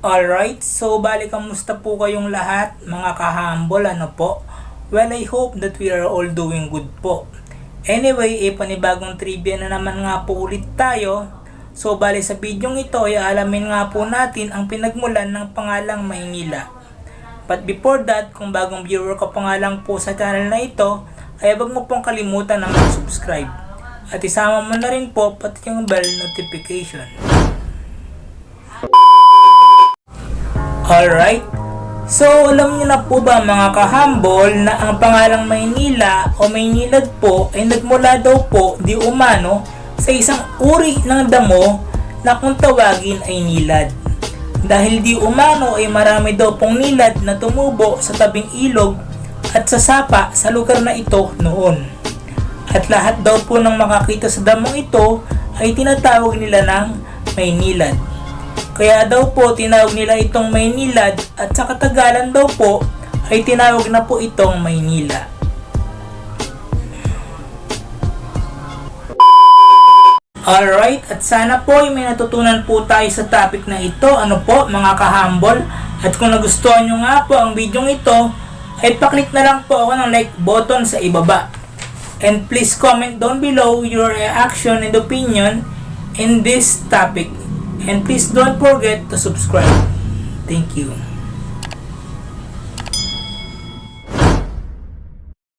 Alright, so bali kamusta po kayong lahat mga kahambol ano po? Well, I hope that we are all doing good po. Anyway, eh, panibagong trivia na naman nga po ulit tayo. So bali sa bidyong ito ay alamin nga po natin ang pinagmulan ng pangalang Maynila. But before that, kung bagong viewer ka pa nga lang po sa channel na ito, ay wag mo pong kalimutan na mag-subscribe. At isama mo na rin po pati yung bell notification. Alright. So, alam niyo na po ba mga kahambol na ang pangalang Maynila o Maynilad po ay nagmula daw po di umano sa isang uri ng damo na kung tawagin ay nilad. Dahil di umano ay marami daw pong nilad na tumubo sa tabing ilog at sa sapa sa lugar na ito noon. At lahat daw po ng makakita sa damong ito ay tinatawag nila ng Maynilad. Kaya daw po tinawag nila itong Maynilad at sa katagalan daw po ay tinawag na po itong Maynila. Alright, at sana po ay may natutunan po tayo sa topic na ito. Ano po mga kahambol? At kung nagustuhan nyo nga po ang video ito, ay paklik na lang po ako ng like button sa ibaba. And please comment down below your reaction and opinion in this topic. And please don't forget to subscribe. Thank you.